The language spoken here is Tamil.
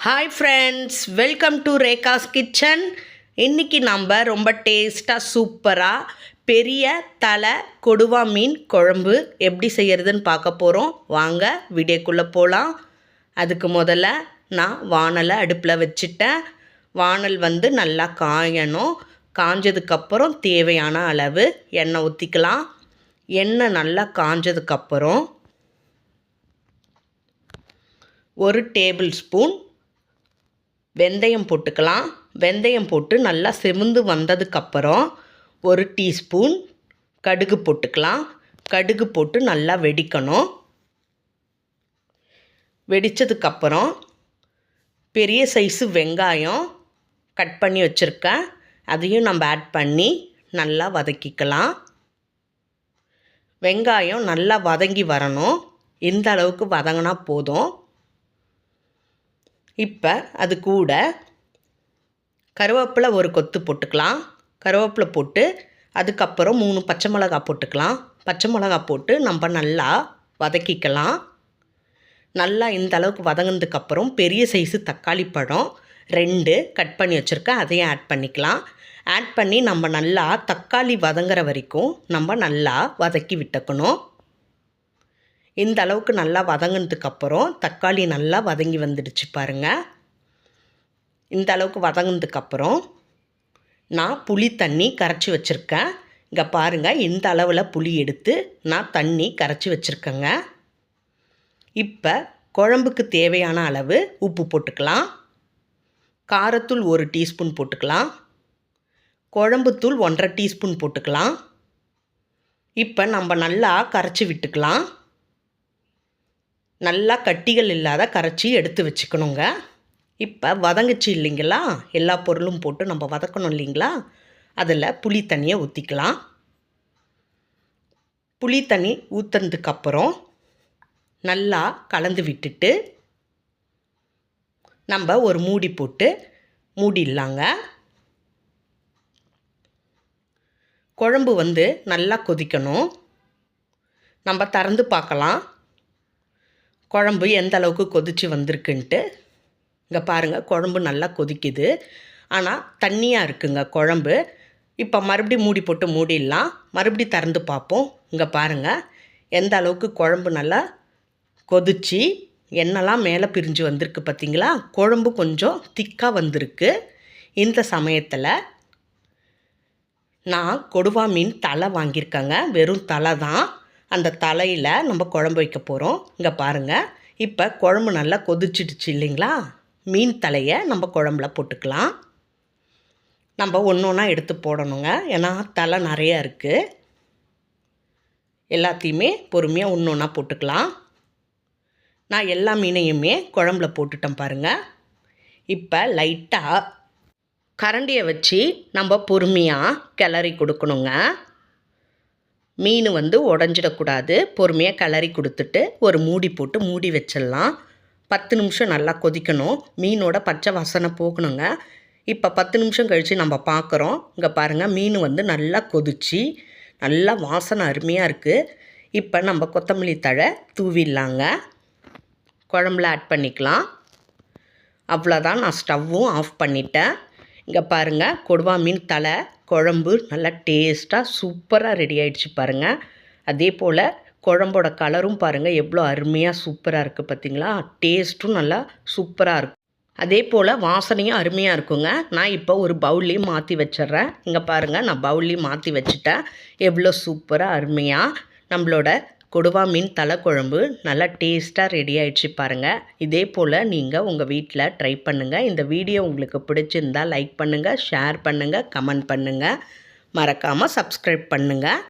Hi friends welcome to Rekha's kitchen இன்றைக்கி நம்ம ரொம்ப டேஸ்ட்டாக சூப்பராக பெரிய தலை கொடுவா மீன் குழம்பு எப்படி செய்கிறதுன்னு பார்க்க போகிறோம் வாங்க வீடியோக்குள்ளே போகலாம் அதுக்கு முதல்ல நான் வானலை அடுப்பில் வச்சுட்டேன். வானல் வந்து நல்லா காயணும். காஞ்சதுக்கப்புறம் தேவையான அளவு எண்ணெய் ஊற்றிக்கலாம் எண்ணெய் நல்லா காஞ்சதுக்கப்புறம் ஒரு டேபிள் ஸ்பூன் வெந்தயம் போட்டுக்கலாம். வெந்தயம் போட்டு நல்லா செமுந்து வந்ததுக்கப்புறம் ஒரு டீஸ்பூன் கடுகு போட்டுக்கலாம். கடுகு போட்டு நல்லா வெடிக்கணும். வெடித்ததுக்கப்புறம் பெரிய சைஸு வெங்காயம் கட் பண்ணி வச்சுருக்கேன். அதையும் நம்ம ஆட் பண்ணி நல்லா வதக்கிக்கலாம். வெங்காயம் நல்லா வதங்கி வரணும். இந்த அளவுக்கு வதங்கினா போதும். இப்போ அது கூட கருவேப்பிலை ஒரு கொத்து போட்டுக்கலாம். கருவேப்பிலை போட்டு அதுக்கப்புறம் மூணு பச்சை மிளகா போட்டுக்கலாம். பச்சை மிளகா போட்டு நம்ம நல்லா வதக்கிக்கலாம். நல்லா இந்த அளவுக்கு வதங்கினதுக்கப்புறம் பெரிய சைஸு தக்காளி பழம் ரெண்டு கட் பண்ணி வச்சுருக்கேன். அதையும் ஆட் பண்ணிக்கலாம். ஆட் பண்ணி நம்ம நல்லா தக்காளி வதங்குற வரைக்கும் நம்ம நல்லா வதக்கி விட்டுக்கணும். இந்த அளவுக்கு நல்லா வதங்கினதுக்கப்புறம் தக்காளி நல்லா வதங்கி வந்துடுச்சு பாருங்கள் இந்த அளவுக்கு வதங்கினதுக்கப்புறம் நான் புளி தண்ணி கரைச்சி வச்சுருக்கேன். இங்கே பாருங்கள் இந்த அளவில் புளி எடுத்து நான் தண்ணி கரைச்சி வச்சுருக்கேங்க. இப்போ குழம்புக்கு தேவையான அளவு உப்பு போட்டுக்கலாம். காரத்தூள் ஒரு டீஸ்பூன் போட்டுக்கலாம். குழம்புத்தூள் ஒன்றரை டீஸ்பூன் போட்டுக்கலாம். இப்போ நம்ம நல்லா கரைச்சி விட்டுக்கலாம். நல்லா கட்டிகள் இல்லாத கரைச்சி எடுத்து வச்சுக்கணுங்க. இப்போ வதங்குச்சு இல்லைங்களா? எல்லா பொருளும் போட்டு நம்ம வதக்கணும் இல்லைங்களா? அதில் புளி தண்ணியை ஊற்றிக்கலாம் புளி தண்ணி ஊற்றுனதுக்கப்புறம் நல்லா கலந்து விட்டுட்டு நம்ம ஒரு மூடி போட்டு மூடிடலாங்க. குழம்பு வந்து நல்லா கொதிக்கணும். நம்ம திறந்து பார்க்கலாம். குழம்பு எந்த அளவுக்கு கொதித்து வந்திருக்குன்ட்டு இங்கே பாருங்கள் குழம்பு நல்லா கொதிக்குது. ஆனால் தண்ணியாக இருக்குங்க குழம்பு. இப்போ மறுபடியும் மூடி போட்டு மூடிடலாம். மறுபடியும் திறந்து பார்ப்போம். இங்கே பாருங்கள் எந்த அளவுக்கு குழம்பு நல்லா கொதித்து எண்ணெய்லாம் மேலே பிரிஞ்சு வந்திருக்கு பார்த்தீங்களா குழம்பு கொஞ்சம் திக்காக வந்திருக்கு. இந்த சமயத்தில் நான் கொடுவா மீன் தலை வாங்கியிருக்கேங்க. வெறும் தலை தான். அந்த தலையில் நம்ம குழம்பு வைக்க போகிறோம் இங்கே பாருங்கள் இப்போ குழம்பு நல்லா கொதிச்சிடுச்சு இல்லைங்களா? மீன் தலையை நம்ம குழம்புல போட்டுக்கலாம். நம்ம ஒன்று ஒன்றா எடுத்து போடணுங்க. ஏன்னா தலை நிறையா இருக்குது எல்லாத்தையுமே பொறுமையாக ஒன்று ஒன்றா போட்டுக்கலாம். நான் எல்லா மீனையுமே குழம்புல போட்டுட்டேன் பாருங்கள் இப்போ லைட்டாக கரண்டியை வச்சு நம்ம பொறுமையாக கிளறி கொடுக்கணுங்க. மீன் வந்து உடஞ்சிடக்கூடாது. பொறுமையாக கிளறி கொடுத்துட்டு ஒரு மூடி போட்டு மூடி வச்சிடலாம். பத்து நிமிஷம் நல்லா கொதிக்கணும். மீனோட பச்சை வாசனை போகணுங்க. இப்போ பத்து நிமிஷம் கழித்து நம்ம பார்க்குறோம் இங்கே பாருங்கள் மீன் வந்து நல்லா கொதிச்சு நல்லா வாசனை அருமையாக இருக்குது இப்போ நம்ம கொத்தமல்லி தழை தூவிடலாங்க. குழம்புல ஆட் பண்ணிக்கலாம். அவ்வளோதான் நான் ஸ்டவ்வும் ஆஃப் பண்ணிட்டேன். இங்கே பாருங்கள் கொடுவா மீன் தலை குழம்பு நல்லா டேஸ்ட்டாக சூப்பராக ரெடி ஆகிடுச்சு பாருங்கள் அதே போல் குழம்போட கலரும் பாருங்கள் எவ்வளோ அருமையாக சூப்பராக இருக்குது பார்த்திங்களா டேஸ்ட்டும் நல்லா சூப்பராக இருக்கும் அதே போல் வாசனையும் அருமையாக இருக்குங்க. நான் இப்போ ஒரு பவுல்லையும் மாற்றி வச்சிட்றேன். இங்கே பாருங்கள் நான் பவுல்லையும் மாற்றி வச்சுட்டேன். எவ்வளோ சூப்பராக அருமையாக நம்மளோட கொடுவா மீன் தலைக்குழம்பு நல்லா டேஸ்ட்டாக ரெடி ஆயிடுச்சு பாருங்கள் இதே போல் நீங்கள் உங்கள் வீட்டில் ட்ரை பண்ணுங்கள் இந்த வீடியோ உங்களுக்கு பிடிச்சிருந்தால் லைக் பண்ணுங்கள் ஷேர் பண்ணுங்கள் கமெண்ட் பண்ணுங்கள் மறக்காமல் சப்ஸ்கிரைப் பண்ணுங்கள்